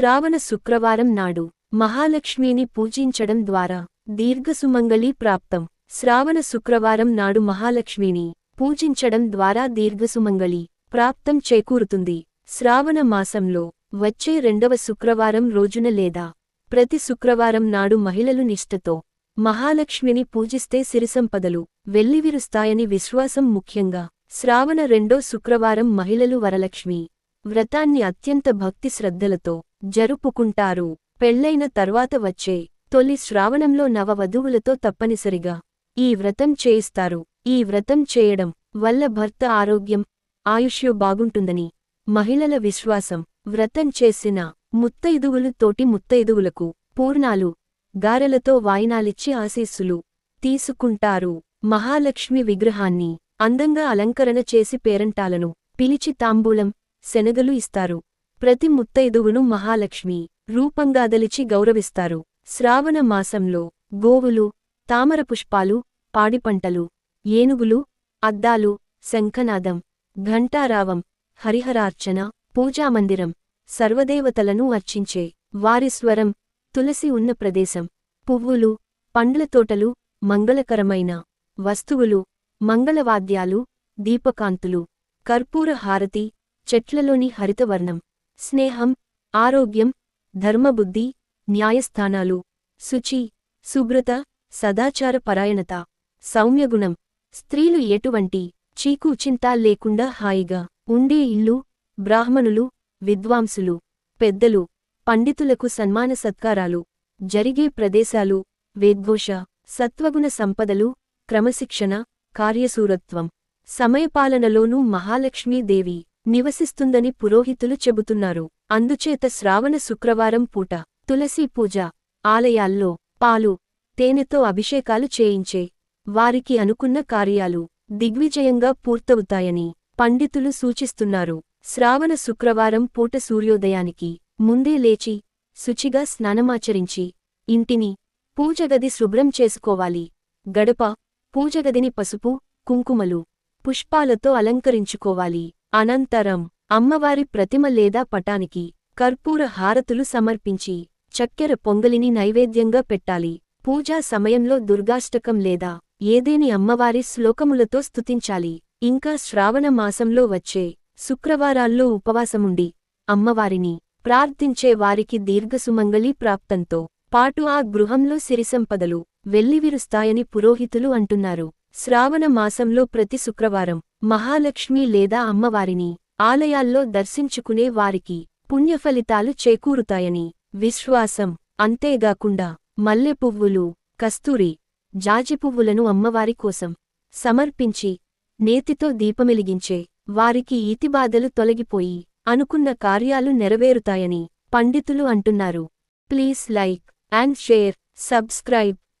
శ్రావణ శుక్రవారం నాడు మహాలక్ష్మిని పూజించడం ద్వారా దీర్ఘసుమంగళి ప్రాప్తం. శ్రావణ శుక్రవారం నాడు మహాలక్ష్మిని పూజించడం ద్వారా దీర్ఘసుమంగళి ప్రాప్తం చేకూరుతుంది. శ్రావణ మాసంలో వచ్చే రెండవ శుక్రవారం రోజున లేదా ప్రతి శుక్రవారం నాడు మహిళలు నిష్ఠతో మహాలక్ష్మిని పూజిస్తే సిరిసంపదలు వెల్లివిరుస్తాయని విశ్వాసం ముఖ్యంగా శ్రావణ రెండో శుక్రవారం మహిళలు వరలక్ష్మి వ్రతాన్ని అత్యంత భక్తి శ్రద్ధలతో జరుపుకుంటారు. పెళ్ళైన తర్వాత వచ్చే తొలి శ్రావణంలో నవవధువులతో తప్పనిసరిగా ఈ వ్రతం చేయిస్తారు. ఈ వ్రతం చేయడం వల్ల భర్త ఆరోగ్యం ఆయుష్యు బాగుంటుందని మహిళల విశ్వాసం. వ్రతం చేసిన ముత్తైదువులు తోటి ముత్తైదువులకు పూర్ణాలు గారెలతో వాయినాలిచ్చి ఆశీస్సులు తీసుకుంటారు. మహాలక్ష్మి విగ్రహాన్ని అందంగా అలంకరణ చేసి పేరంటాలను పిలిచి తాంబూలం శనగలు ఇస్తారు. ప్రతి ముత్తైదువును మహాలక్ష్మి రూపంగాదలిచి గౌరవిస్తారు. శ్రావణ మాసంలో గోవులు తామర పుష్పాలు పాడిపంటలు ఏనుగులు అద్దాలు శంఖనాదం ఘంటారావం హరిహరార్చన పూజామందిరం సర్వదేవతలను అర్చించే వారి స్వరం తులసి ఉన్న ప్రదేశం. పువ్వులు పండ్ల తోటలు మంగళకరమైన వస్తువులు మంగళవాద్యాలు దీపకాంతులు కర్పూర హారతి చెట్లలోని హరితవర్ణం. స్నేహం ఆరోగ్యం ధర్మబుద్ధి న్యాయస్థానాలు శుచి శుభ్రత సదాచార పరాయణత సౌమ్యగుణం. స్త్రీలు ఎటువంటి చీకు లేకుండా హాయిగా ఉండే ఇల్లు బ్రాహ్మణులు విద్వాంసులు పెద్దలు పండితులకు సన్మాన సత్కారాలు జరిగే ప్రదేశాలు వేద్ఘోష సత్వగుణ సంపదలు క్రమశిక్షణ కార్యశూరత్వం సమయపాలనలోనూ మహాలక్ష్మీదేవి నివసిస్తుందని పురోహితులు చెబుతున్నారు. అందుచేత శ్రావణ శుక్రవారం పూట తులసీ పూజ ఆలయాల్లో పాలు తేనెతో అభిషేకాలు చేయించే వారికి అనుకున్న కార్యాలు దిగ్విజయంగా పూర్తవుతాయని పండితులు సూచిస్తున్నారు. శ్రావణ శుక్రవారం పూట సూర్యోదయానికి ముందే లేచి శుచిగా స్నానమాచరించి ఇంటిని పూజగది శుభ్రం చేసుకోవాలి. గడప పూజగదిని పసుపు కుంకుమలు పుష్పాలతో అలంకరించుకోవాలి. అనంతరం అమ్మవారి ప్రతిమ లేదా పటానికి కర్పూర హారతులు సమర్పించి చక్కెర పొంగలిని నైవేద్యంగా పెట్టాలి. పూజా సమయంలో దుర్గాష్టకం లేదా ఏదేని అమ్మవారి శ్లోకములతో స్తుతించాలి. ఇంకా శ్రావణ మాసంలో వచ్చే శుక్రవారాల్లో ఉపవాసముండి అమ్మవారిని ప్రార్థించే వారికి దీర్ఘసుమంగళి ప్రాప్తంతో పాటు ఆ గృహంలో సిరిసంపదలు వెల్లివిరుస్తాయని పురోహితులు అంటున్నారు. శ్రావణ మాసంలో ప్రతి శుక్రవారం మహాలక్ష్మి లేదా అమ్మవారిని ఆలయాల్లో దర్శించుకునే వారికి పుణ్యఫలితాలు చేకూరుతాయని విశ్వాసం. అంతేగాకుండా మల్లెపువ్వులు కస్తూరి జాజిపువ్వులను అమ్మవారి కోసం సమర్పించి నేతితో దీపమెలిగించే వారికి ఈతిబాధలు తొలగిపోయి అనుకున్న కార్యాలు నెరవేరుతాయని పండితులు అంటున్నారు. Please like and share subscribe.